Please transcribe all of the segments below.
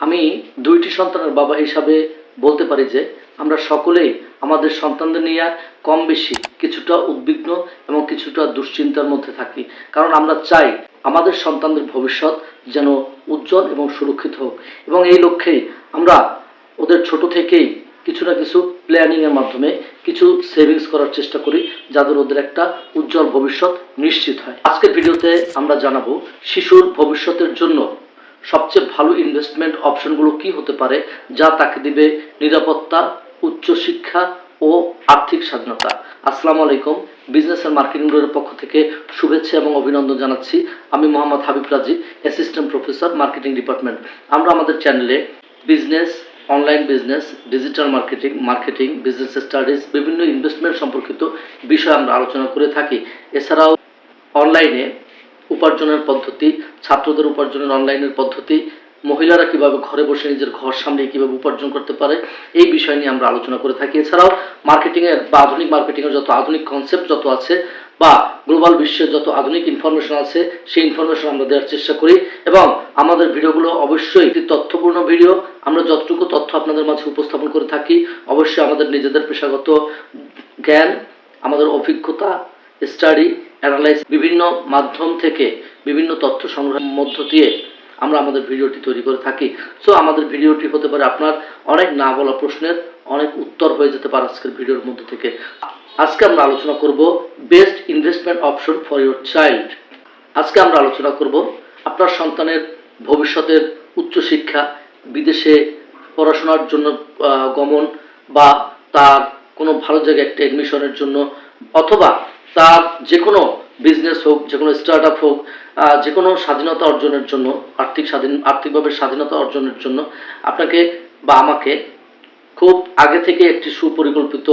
আমি দুইটি সন্তানের বাবা হিসাবে বলতে পারি যে, আমরা সকলেই আমাদের সন্তানদের নিয়ে কম বেশি কিছুটা উদ্বিগ্ন এবং কিছুটা দুশ্চিন্তার মধ্যে থাকি। কারণ আমরা চাই আমাদের সন্তানদের ভবিষ্যৎ যেন উজ্জ্বল এবং সুরক্ষিত হোক। এবং এই লক্ষ্যেই আমরা ওদের ছোট থেকেই কিছু না কিছু প্ল্যানিংয়ের মাধ্যমে কিছু সেভিংস করার চেষ্টা করি যাদের ওদের একটা উজ্জ্বল ভবিষ্যৎ নিশ্চিত হয়। আজকের ভিডিওতে আমরা জানাব শিশুর ভবিষ্যতের জন্য সবচেয়ে ভালো ইনভেস্টমেন্ট অপশনগুলো কি হতে পারে যা তাকে দিবে নিরাপত্তা উচ্চশিক্ষা ও আর্থিক স্বাধীনতা। আসসালামু আলাইকুম। বিজনেস অ্যান্ড মার্কেটিং বোর্ডের পক্ষ থেকে শুভেচ্ছা এবং অভিনন্দন জানাচ্ছি। আমি মোহাম্মদ হাবিব রাজি অ্যাসিস্ট্যান্ট প্রফেসর মার্কেটিং ডিপার্টমেন্ট আমরা আমাদের চ্যানেলে business online business digital marketing marketing business studies বিভিন্ন ইনভেস্টমেন্ট সম্পর্কিত বিষয় আমরা আলোচনা করে থাকি। এছাড়াও অনলাইনে উপার্জনের পদ্ধতি, ছাত্রদের উপার্জনের অনলাইনের পদ্ধতি, মহিলারা কীভাবে ঘরে বসে নিজের ঘর সামনে কীভাবে উপার্জন করতে পারে, এই বিষয় নিয়ে আমরা আলোচনা করে থাকি। এছাড়াও মার্কেটিংয়ের বা আধুনিক মার্কেটিংয়ের যত আধুনিক কনসেপ্ট যত আছে বা গ্লোবাল বিশ্বের যত আধুনিক ইনফরমেশন আছে, সেই ইনফরমেশন আমরা দেওয়ার চেষ্টা করি এবং আমাদের ভিডিওগুলো অবশ্যই একটি তথ্যপূর্ণ ভিডিও। আমরা যতটুকু তথ্য আপনাদের মাঝে উপস্থাপন করে থাকি, অবশ্যই আমাদের নিজেদের পেশাগত জ্ঞান, আমাদের অভিজ্ঞতা স্টাডি অ্যানালাইজ বিভিন্ন মাধ্যম থেকে বিভিন্ন তথ্য সংগ্রহের মধ্য দিয়ে আমরা আমাদের ভিডিওটি তৈরি করে থাকি। সো আমাদের ভিডিওটি হতে পারে আপনার অনেক না বলা প্রশ্নের অনেক উত্তর হয়ে যেতে পারে আজকের ভিডিওর মধ্যে থেকে। আজকে আমরা আলোচনা করব best investment option for your child আজকে আমরা আলোচনা করব আপনার সন্তানের ভবিষ্যতের উচ্চশিক্ষা, বিদেশে পড়াশোনার জন্য গমন বা তার কোনো ভালো জায়গায় একটা এডমিশনের জন্য অথবা তার যে কোনো বিজনেস হোক যে কোনো স্টার্ট আপ হোক যে কোনো স্বাধীনতা অর্জনের জন্য, আর্থিক স্বাধীন, আর্থিকভাবে স্বাধীনতা অর্জনের জন্য আপনাকে বা আমাকে খুব আগে থেকে একটি সুপরিকল্পিত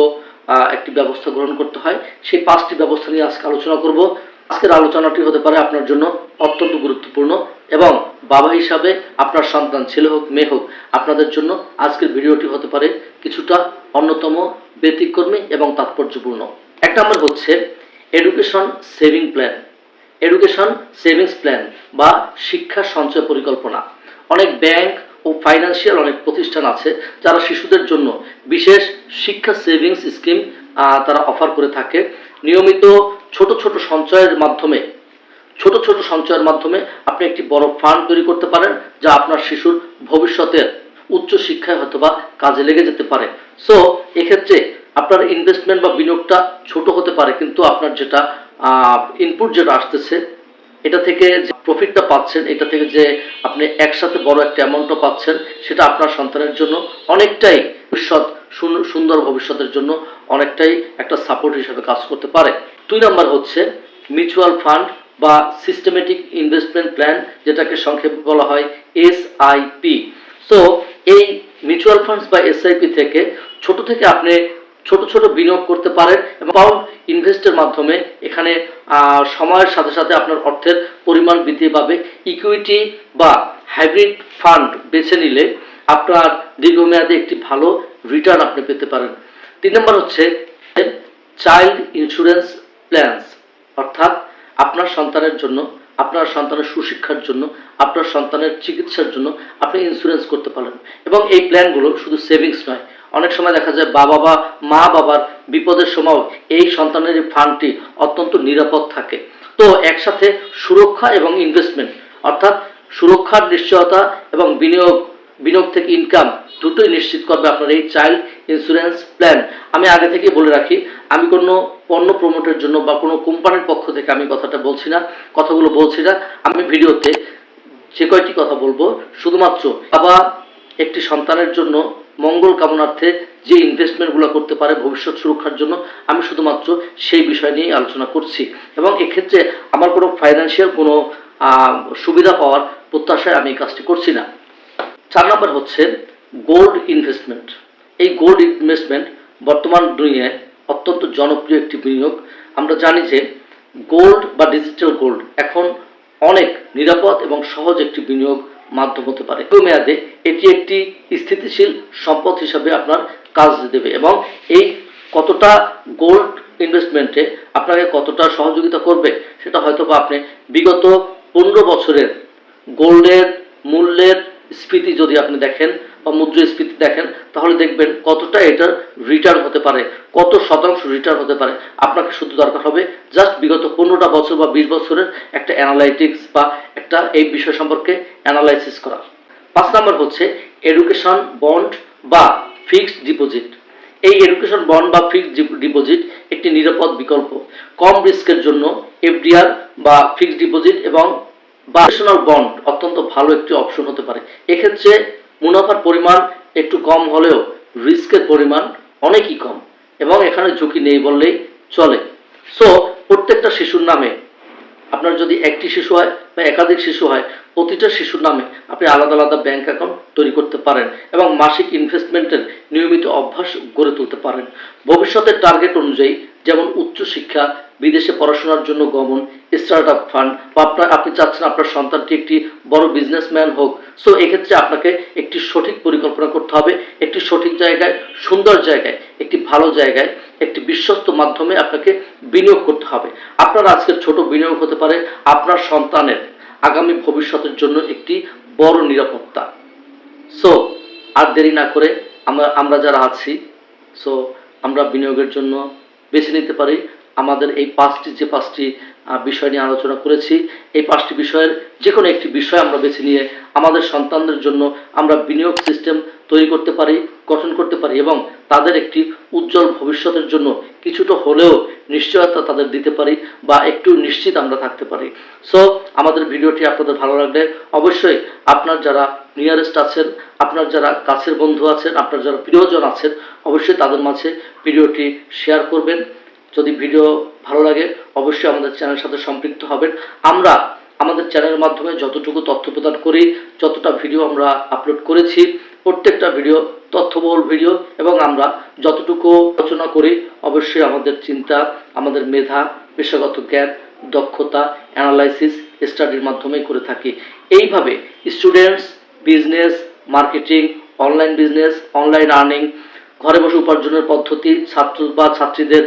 একটি ব্যবস্থা গ্রহণ করতে হয়। সেই পাঁচটি ব্যবস্থা নিয়ে আজকে আলোচনা করব। আজকের আলোচনাটি হতে পারে আপনার জন্য অত্যন্ত গুরুত্বপূর্ণ এবং বাবা হিসাবে আপনার সন্তান, ছেলে হোক, মেয়ে হোক, আপনাদের জন্য আজকের ভিডিওটি হতে পারে কিছুটা অন্যতম ব্যতিক্রমী এবং তাৎপর্যপূর্ণ। এক নম্বর হচ্ছে education saving plan education savings plan বা শিক্ষা সঞ্চয় পরিকল্পনা। অনেক ব্যাংক ও ফাইন্যান্সিয়াল অনেক প্রতিষ্ঠান আছে যারা শিশুদের জন্য বিশেষ শিক্ষা সেভিংস স্কিম তারা অফার করে থাকে। নিয়মিত ছোট ছোট সঞ্চয়ের মাধ্যমে, ছোট ছোট সঞ্চয়ের মাধ্যমে আপনি একটি বড় ফান্ড তৈরি করতে পারেন যা আপনার শিশুর ভবিষ্যতের উচ্চ শিক্ষায় হয়তোবা কাজে লেগে যেতে পারে। সো এক্ষেত্রে আপনার ইনভেস্টমেন্ট বা বিনিয়োগটা ছোট হতে পারে, কিন্তু আপনার যেটা ইনপুট যেটা আসতেছে, এটা থেকে যে প্রফিটটা পাচ্ছেন, এটা থেকে যে আপনি একসাথে বড় একটা অ্যামাউন্টও পাচ্ছেন, সেটা আপনার সন্তানের জন্য অনেকটাই ভবিষ্যৎ সুন্দর ভবিষ্যতের জন্য অনেকটাই একটা সাপোর্ট হিসেবে কাজ করতে পারে। দুই নম্বর হচ্ছে মিউচুয়াল ফান্ড বা সিস্টেমেটিক ইনভেস্টমেন্ট প্ল্যান যেটাকে সংক্ষেপে বলা হয় এসআইপি সো এই মিউচুয়াল ফান্ডস বা এসআইপি থেকে ছোট থেকে আপনি ছোট ছোট বিনিয়োগ করতে পারেন এবং পাউন্ড ইনভেস্টের মাধ্যমে এখানে সময়ের সাথে সাথে আপনার অর্থের পরিমাণ বৃদ্ধি পাবে। ইকুইটি বা হাইব্রিড ফান্ড বেছে নিলে আপনার দীর্ঘমেয়াদে একটি ভালো রিটার্ন আপনি পেতে পারেন। তিন নম্বর হচ্ছে চাইল্ড ইন্স্যুরেন্স প্ল্যানস অর্থাৎ আপনার সন্তানের জন্য, আপনার সন্তানের সুশিক্ষার জন্য, আপনার সন্তানের চিকিৎসার জন্য আপনি ইন্স্যুরেন্স করতে পারেন। এবং এই প্ল্যানগুলো শুধু সেভিংস নয় অনেক সময় দেখা যায় বাবা বা মা বাবার বিপদের সময় এই সন্তানের ফান্ডটি অত্যন্ত নিরাপদ থাকে। তো একসাথে সুরক্ষা এবং ইনভেস্টমেন্ট অর্থাৎ সুরক্ষার নিশ্চয়তা এবং বিনিয়োগ বিনিয়োগ থেকে ইনকাম দুটোই নিশ্চিত করবে আপনার এই চাইল্ড ইন্স্যুরেন্স প্ল্যান আমি আগে থেকেই বলে রাখি, আমি কোনো পণ্য প্রমোটের জন্য বা কোনো কোম্পানির পক্ষ থেকে আমি কথাটা বলছি না, কথাগুলো বলছি না। আমি ভিডিওতে যে কয়টি কথা বলব, শুধুমাত্র বাবা একটি সন্তানের জন্য মঙ্গল কামনার্থে যে ইনভেস্টমেন্টগুলো করতে পারে ভবিষ্যৎ সুরক্ষার জন্য, আমি শুধুমাত্র সেই বিষয় নিয়েই আলোচনা করছি। এবং এক্ষেত্রে আমার কোনো ফাইন্যান্সিয়াল কোনো সুবিধা পাওয়ার প্রত্যাশায় আমি এই কাজটি করছি না। চার নম্বর হচ্ছে গোল্ড ইনভেস্টমেন্ট এই গোল্ড ইনভেস্টমেন্ট বর্তমান দুনিয়ায় অত্যন্ত জনপ্রিয় একটি বিনিয়োগ। আমরা জানি যে গোল্ড বা ডিজিটাল গোল্ড এখন অনেক নিরাপদ এবং সহজ একটি বিনিয়োগ মাধ্যম হতে পারে। মেয়াদে এটি একটি স্থিতিশীল সম্পদ হিসাবে আপনার কাজ দেবে এবং এই কতটা গোল্ড ইনভেস্টমেন্টে আপনাকে কতটা সহযোগিতা করবে, সেটা হয়তো বা আপনি বিগত পনেরো বছরের গোল্ডের মূল্যের স্ফীতি যদি আপনি দেখেন বা মুদ্রাস্ফীতি দেখেন, তাহলে দেখবেন কতটা এটার রিটার্ন হতে পারে, কত শতাংশ রিটার্ন হতে পারে। আপনাকে শুধু দরকার হবে জাস্ট বিগত পনেরোটা বছর বা বিশ বছরের একটা অ্যানালাইটিক্স বা একটা এই বিষয় সম্পর্কে অ্যানালাইসিস করা পাঁচ নম্বর হচ্ছে এডুকেশন বন্ড বা ফিক্সড ডিপোজিট এই এডুকেশন বন্ড বা ফিক্সড ডিপোজিট একটি নিরাপদ বিকল্প। কম রিস্কের জন্য এফডিআর বা ফিক্সড ডিপোজিট এবং বা বন্ড অত্যন্ত ভালো একটি অপশন হতে পারে। এক্ষেত্রে মুনাফার পরিমাণ একটু কম হলেও রিস্কের পরিমাণ অনেকই কম এবং এখানে ঝুঁকি নেই বললেই চলে। সো প্রত্যেকটা শিশুর নামে আপনার যদি একটি শিশু হয় বা একাধিক শিশু হয়, প্রতিটা শিশুর নামে আপনি আলাদা আলাদা ব্যাংক অ্যাকাউন্ট তৈরি করতে পারেন এবং মাসিক ইনভেস্টমেন্টের নিয়মিত অভ্যাস গড়ে তুলতে পারেন। ভবিষ্যতের টার্গেট অনুযায়ী, যেমন উচ্চশিক্ষা বিদেশে পড়াশোনার জন্য গমন স্টার্ট আপ ফান্ড বা আপনার, আপনি চাচ্ছেন আপনার সন্তানটি একটি বড় বিজনেসম্যান হোক সো এক্ষেত্রে আপনাকে একটি সঠিক পরিকল্পনা করতে হবে, একটি সঠিক জায়গায়, সুন্দর জায়গায়, একটি ভালো জায়গায়, একটি বিশ্বস্ত মাধ্যমে আপনাকে বিনিয়োগ করতে হবে। আপনার আজকের ছোট বিনিয়োগ হতে পারে আপনার সন্তানের আগামী ভবিষ্যতের জন্য একটি বড় নিরাপত্তা। সো আর দেরি না করে আমরা আমরা যারা আছি সো আমরা বিনিয়োগের জন্য বেছে নিতে পারি। আমাদের এই পাঁচটি, যে পাঁচটি বিষয় নিয়ে আলোচনা করেছি, এই পাঁচটি বিষয়ের যে কোনো একটি বিষয় আমরা বেছে নিয়ে আমাদের সন্তানদের জন্য আমরা বিনিয়োগ সিস্টেম তৈরি করতে পারি, গঠন করতে পারি এবং তাদের একটি উজ্জ্বল ভবিষ্যতের জন্য কিছুটা হলেও নিশ্চয়তা তাদের দিতে পারি বা একটু নিশ্চিত আমরা থাকতে পারি। সো আমাদের ভিডিওটি আপনাদের ভালো লাগলে অবশ্যই আপনার যারা নিয়ারেস্ট আছেন, আপনার যারা কাছের বন্ধু আছেন, আপনার যারা প্রিয়জন আছেন, অবশ্যই তাদের মাঝে ভিডিওটি শেয়ার করবেন। যদি ভিডিও ভালো লাগে, অবশ্যই আমাদের চ্যানেলের সাথে সম্পৃক্ত হবেন। আমরা আমাদের চ্যানেলের মাধ্যমে যতটুকু তথ্য প্রদান করি, যতটা ভিডিও আমরা আপলোড করেছি, প্রত্যেকটা ভিডিও, তথ্যবহুল ভিডিও, এবং আমরা যতটুকু আলোচনা করি, অবশ্যই আমাদের চিন্তা, আমাদের মেধা, পেশাগত জ্ঞান, দক্ষতা অ্যানালাইসিস স্টাডির মাধ্যমেই করে থাকি। এইভাবে students business marketing online business online earning ঘরে বসে উপার্জনের পদ্ধতি, ছাত্র বা ছাত্রীদের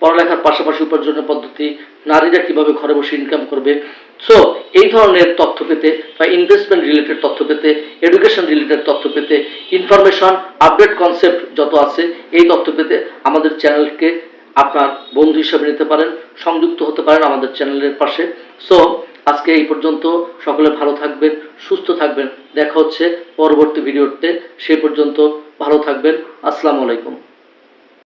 পড়ালেখার পাশাপাশি উপার্জনের পদ্ধতি, নারীরা কীভাবে ঘরে বসে ইনকাম করবে? সো এই ধরনের তথ্য পেতে বা ইনভেস্টমেন্ট রিলেটেড তথ্য পেতে এডুকেশন রিলেটেড তথ্য পেতে ইনফরমেশন আপডেট কনসেপ্ট যত আছে, এই তথ্য পেতে আমাদের চ্যানেলকে আপনার বন্ধু হিসাবে নিতে পারেন, সংযুক্ত হতে পারেন আমাদের চ্যানেলের পাশে। সো আজকে এই পর্যন্ত। সকলে ভালো থাকবেন, সুস্থ থাকবেন। দেখা হচ্ছে পরবর্তী ভিডিওতে। সেই পর্যন্ত ভালো থাকবেন। আসসালামু আলাইকুম।